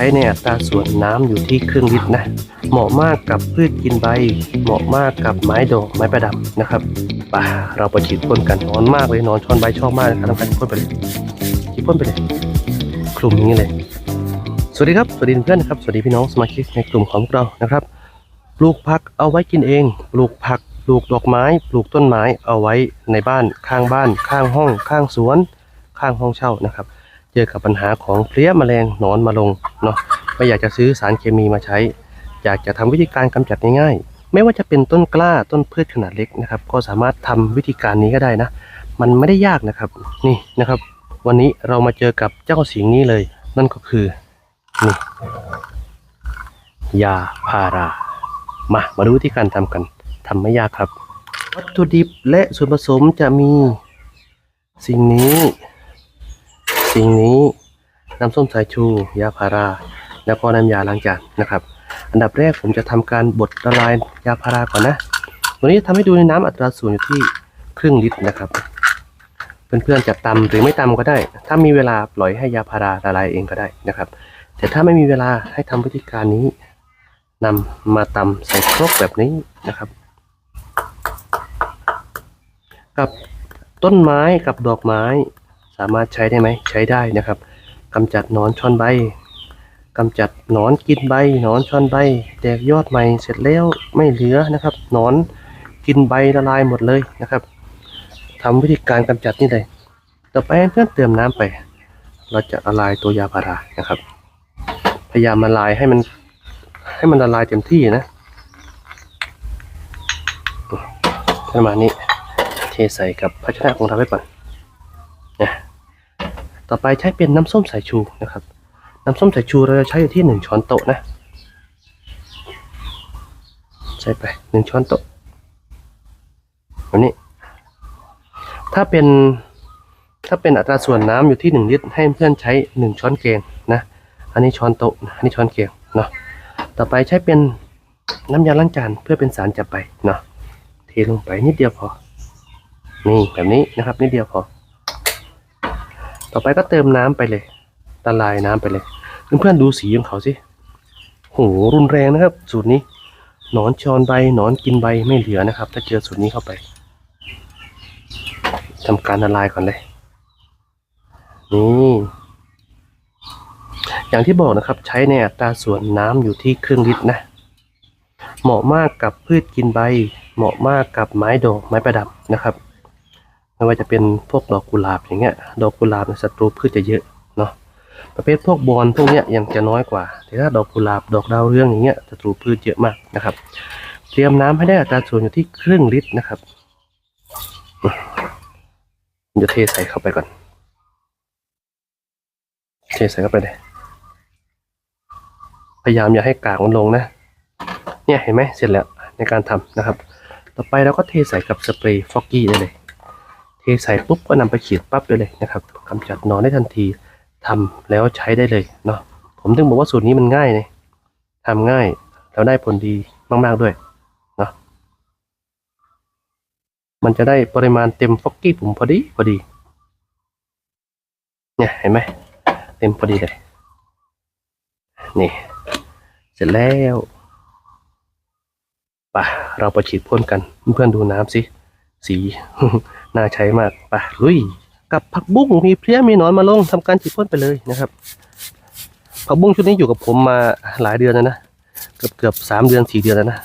ช้ในอัตราส่วนน้ำอยู่ที่ครึ่งลิตรนะ เหมาะมากกับพืชกินใบ เหมาะมากกับไม้ดอกไม้ประดับนะครับป่ะเราไปฉีดพ่นกันนอนมากเลยนอนช้อนใบชอบมากนะครับทำการฉีดพ่นไปเลยฉีดพ่นไปเลยคลุมอย่างนี้เลย สวัสดีครับ สวัสดีเพื่อนนะครับ สวัสดีพี่น้องสมาชิกในกลุ่มของเรานะครับ ปลูกผักเอาไว้กินเอง ปลูกผัก ปลูกดอกไม้ ปลูกต้นไม้เอาไว้ในบ้าน ข้างบ้าน ข้างห้อง ข้างสวน ข้างห้องเช่านะครับ เจอกับปัญหาของเพลี้ยแมลงหนอนมาลงเนาะไม่อยากจะซื้อสารเคมีมาใช้ อยากจะทำวิธีการกำจัดง่ายๆ ไม่ว่าจะเป็นต้นกล้าต้นพืชขนาดเล็กนะครับ ก็สามารถทำวิธีการนี้ก็ได้นะ มันไม่ได้ยากนะครับนี่นะครับ วันนี้เรามาเจอกับเจ้าสิงนี้เลย นั่นก็คือนี่ยาพารา มามาดูวิธีการทำกันทำไม่ยากครับ วัตถุดิบและส่วนผสมจะมี สิ่งนี้ สิ่งนี้น้ำส้มสายชู ยาพารา แล้วก็น้ำยาล้างจานนะครับ อันดับแรกผมจะทำการบดละลายยาพาราก่อนนะวันนี้ทำให้ดูในน้ำอัตราส่วนอยู่ที่ครึ่งลิตรนะครับ เพื่อนๆจะตำหรือไม่ตำก็ได้ ถ้ามีเวลาปล่อยให้ยาพาราละลายเองก็ได้นะครับ แต่ถ้าไม่มีเวลาให้ทำวิธีการนี้นำมาตำใส่ครกแบบนี้นะครับ กับต้นไม้กับดอกไม้ สามารถใช้ได้ไหมใช้ได้นะครับกำจัดนอนชอนใบกำจัดนอนกินใบนอนชอนใบ แตกยอดใหม่เสร็จแล้วไม่เหลือนะครับนอนกินใบละลายหมดเลยนะครับทำวิธีการกำจัดนี่เลยต่อไปเพื่อนเติมน้ำไป เราจะละลายตัวยาพารานะครับ พยายามละลายให้มันให้มันละลายเต็มที่นะประมาณนี้เทใส่กับภาชนะของเราไว้ก่อนนะ ต่อไปใช้เป็นน้ำส้มสายชูนะครับ น้ำส้มสายชูเราจะใช้อยู่ที่หนึ่งช้อนโต๊ะนะ ใส่ไปหนึ่งช้อนโต๊ะแบบนี้ ถ้าเป็นถ้าเป็นอัตราส่วนน้ำอยู่ที่หนึ่งลิตร ให้เพื่อนใช้หนึ่งช้อนแกงนะ อันนี้ช้อนโต๊ะ อันนี้ช้อนแกงเนาะ ต่อไปใช้เป็นน้ำยาล้างจานเพื่อเป็นสารจับไปเนาะ เทลงไปนิดเดียวพอ นี่แบบนี้นะครับนิดเดียวพอ ต่อไปก็เติมน้ำไปเลยละลายน้ำไปเลย เพื่อนๆดูสีของเขาสิโหรุนแรงนะครับ สูตรนี้หนอนชอนใบหนอนกินใบไม่เหลือนะครับ ถ้าเจอสูตรนี้เข้าไปทำการละลายก่อนเลยนี่อย่างที่บอกนะครับ ใช้ในอัตราส่วนน้ำอยู่ที่ครึ่งลิตรนะ เหมาะมากกับพืชกินใบ เหมาะมากกับไม้ดอกไม้ประดับนะครับ ไม่ว่าจะเป็นพวกดอกกุหลาบอย่างเงี้ย ดอกกุหลาบเนี่ยศัตรูพืชจะเยอะเนาะประเภทพวกบอลพวกเนี้ยยังจะน้อยกว่า แต่ถ้าดอกกุหลาบดอกดาวเรืองอย่างเงี้ยศัตรูพืชเยอะมากนะครับ เตรียมน้ำให้ได้อัตราส่วนอยู่ที่ครึ่งลิตรนะครับจะเทใส่เข้าไปก่อน เทใส่เข้าไปเลย พยายามอย่าให้กากมันลงนะ เนี่ยเห็นไหมเสร็จแล้วในการทำนะครับ ต่อไปเราก็เทใส่กับสเปรย์ฟอกกี้ได้เลย เทใส่ปุ๊บก็นำไปฉีดปั๊บได้เลยนะครับกำจัดหนอนได้ทันทีทำแล้วใช้ได้เลยเนาะผมถึงบอกว่าสูตรนี้มันง่ายเลยทำง่ายแล้วได้ผลดีมาก ๆ ด้วยเนาะมันจะได้ปริมาณเต็มฟอกกี้ผมพอดีพอดี เนี่ยเห็นไหมเต็มพอดีเลยนี่เสร็จแล้วป่ะเราไปฉีดพ่นกันเพื่อนๆดูน้ำสิ สีน่าใช้มากป่ะลุยกับผักบุ้งมีเพลี้ยมีหนอนมาลงทำการฉีดพ่นไปเลยนะครับ ผักบุ้งชุดนี้อยู่กับผมมาหลายเดือนแล้วนะเกือบเกือบสามเดือนสี่เดือนแล้วนะ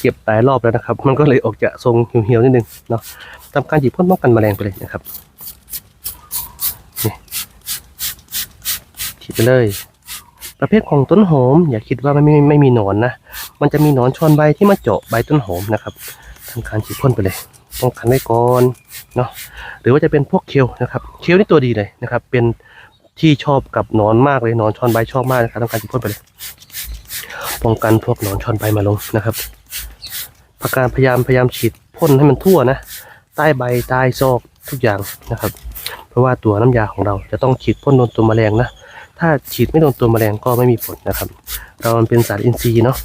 เก็บหลายรอบแล้วนะครับ มันก็เลยออกจะทรงเหี่ยวๆนิดนึงเนาะทำการฉีดพ่นป้องกันแมลงไปเลยนะครับนี่ฉีดไปเลย ประเภทของต้นหอม อย่าคิดว่าไม่ไม่ไม่มีหนอนนะมันจะมีหนอนชอนใบที่มาเจาะใบต้นหอมนะครับทำการฉีดพ่นไปเลย ป้องกันไว้ก่อนเนาะหรือว่าจะเป็นพวกเคียวนะครับเคียวนี่ตัวดีเลยนะครับ เป็นที่ชอบกับนอนมากเลยนอนชอนใบชอบมากนะครับทำการฉีดพ่นไปเลยป้องกันพวกนอนชอนใบมาลงนะครับประการพยายามพยายามฉีดพ่นให้มันทั่วนะ ใต้ใบใต้ซอกทุกอย่างนะครับ เพราะว่าตัวน้ำยาของเราจะต้องฉีดพ่นโดนตัวแมลงนะถ้าฉีดไม่โดนตัวแมลงก็ไม่มีผลนะครับ เรามันเป็นสารอินทรีย์เนาะ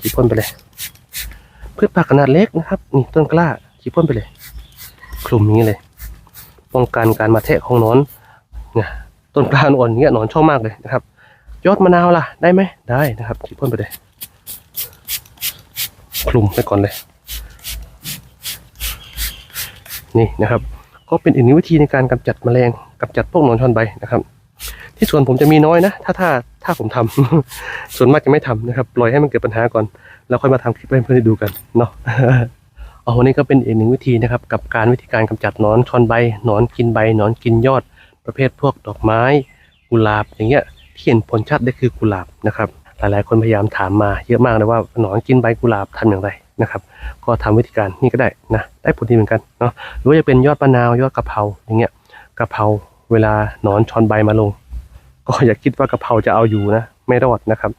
ฉีดพ่นไปเลย พืชผักขนาดเล็กนะครับ นี่ต้นกล้าฉีดพ่นไปเลย คลุมนี้เลย ป้องกันการมาแทะของนอนเนี่ยต้นกล้าอ่อนเงี้ยนอนชอบมากเลยนะครับ ยอดมะนาวล่ะ ได้ไหมได้นะครับฉีดพ่นไปเลย คลุมไปก่อนเลย นี่นะครับ ก็เป็นอีกหนึ่งวิธีในการกำจัดแมลงกำจัดพวกหนอนชอนใบนะครับ ที่สวนผมจะมีน้อยนะ ถ้าถ้าถ้าผมทำส่วนมากจะไม่ทำนะครับปล่อยให้มันเกิดปัญหาก่อน แล้วค่อยมาทำคลิปให้เพื่อนได้ดูกันเนาะเอาวันนี้ก็เป็นอีกหนึ่งวิธีนะครับกับการวิธีการกำจัดหนอนชอนใบหนอนกินใบหนอนกินยอด ประเภทพวกดอกไม้กุหลาบอย่างเงี้ยที่เห็นผลชัดได้คือกุหลาบนะครับหลายๆคนพยายามถามมาเยอะมากเลยว่าหนอนกินใบกุหลาบทำอย่างไรนะครับก็ทำวิธีการนี่ก็ได้นะได้ผลดีเหมือนกันเนาะหรือว่าจะเป็นยอดมะนาวยอดกะเพราอย่างเงี้ยกะเพราเวลาหนอนชอนใบมาลง ก็อย่าคิดว่ากะเพราจะเอาอยู่นะไม่รอดนะครับ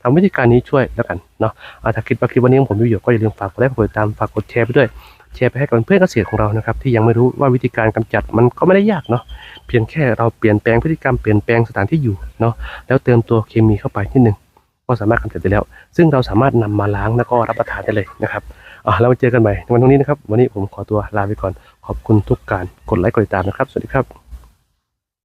ทำวิธีการนี้ช่วยแล้วกันเนาะถ้าคิดว่าคลิปวันนี้ของผมมีประโยชน์ก็อย่าลืมฝากกดไลค์กดติดตามฝากกดแชร์ไปด้วยแชร์ไปให้กับเพื่อนเกษตรของเรานะครับที่ยังไม่รู้ว่าวิธีการกำจัดมันก็ไม่ได้ยากเนาะเพียงแค่เราเปลี่ยนแปลงพฤติกรรมเปลี่ยนแปลงสถานที่อยู่เนาะแล้วเติมตัวเคมีเข้าไปนิดนึงก็สามารถกำจัดได้แล้ว ซึ่งเราสามารถนำมาล้างแล้วก็รับประทานได้เลยนะครับอะแล้วมาเจอกันใหม่ในวันพรุ่งนี้นะครับ วันนี้ผมขอตัวลาไปก่อน ขอบคุณทุกการกดไลค์กดติดตามนะครับ สวัสดีครับ